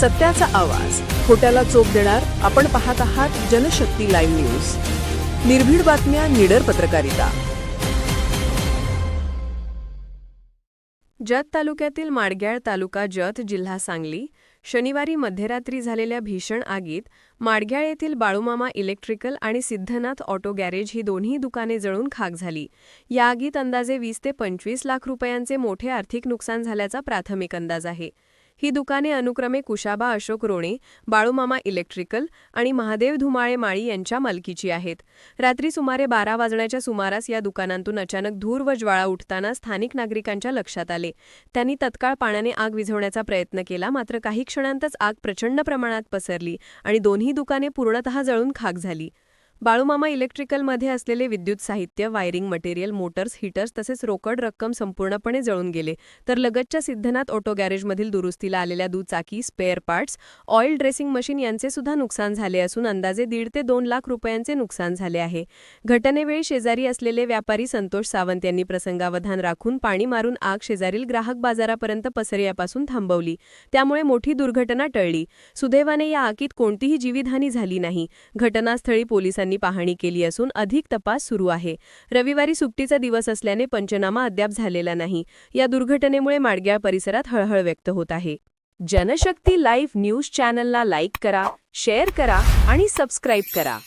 सत्याचा आवाज. खोट्याला चोप देणार आपण पाहत आहात जनशक्ती लाईव्ह न्यूज. निर्भीड बातम्या निडर पत्रकारिता. जत तालुक्यातील माडग्याळ तालुका जत जिल्हा सांगली शनिवारी मध्यरात्री झालेल्या भीषण आगीत माडग्याळ येथील बाळूमामा इलेक्ट्रिकल आणि सिद्धनाथ ऑटो गॅरेज ही दोन्ही दुकाने जळून खाक झाली. या आगीत अंदाजे वीस ते पंचवीस लाख रुपयांचे मोठे आर्थिक नुकसान झाल्याचा प्राथमिक अंदाज आहे. ही दुकाने अनुक्रमे कुशाबा अशोक रोणे बाळूमामा इलेक्ट्रिकल आणि महादेव धुमाळे माळी यांच्या मालकीची आहेत. रात्री सुमारे बारा वाजण्याच्या सुमारास या दुकानांतून अचानक धूर व ज्वाळा उठताना स्थानिक नागरिकांच्या लक्षात आले. त्यांनी तत्काळ पाण्याने आग विझवण्याचा प्रयत्न केला मात्र काही क्षणांतच आग प्रचंड प्रमाणात पसरली आणि दोन्ही दुकाने पूर्णतः जळून खाक झाली. बाळूमामा इलेक्ट्रिकलमध्ये असलेले विद्युत साहित्य वायरिंग मटेरियल मोटर्स हीटर्स तसेच रोकड रक्कम संपूर्णपणे जळून गेले. तर लगतच्या सिद्धनाथ ऑटो गॅरेजमधील दुरुस्तीला आलेल्या दुचाकी spare parts oil dressing machine यांचे सुद्धा नुकसान झाले असून अंदाजे दीड ते दोन लाख रुपयांचे नुकसान झाले आहे. घटनेवेळी शेजारी असलेले व्यापारी संतोष सावंत यांनी प्रसंगावधान राखून पाणी मारून आग शेजारील ग्राहक बाजारापर्यंत पसरल्यापासून थांबवली. त्यामुळे मोठी दुर्घटना टळली. सुदैवाने या आगीत कोणतीही जीवितहानी झाली नाही. घटनास्थळी पोलिसांनी पोलिसांनी पाहणी केली असून अधिक तपास सुरू आहे. रविवारी सुट्टीचा दिवस असल्याने पंचनामा अद्याप झालेला नाही. या दुर्घटनेमुळे माडग्याळ परिसरात हळहळ व्यक्त होत आहे. जनशक्ती लाईव्ह न्यूज चॅनलला लाईक करा शेअर करा आणि सबस्क्राईब करा.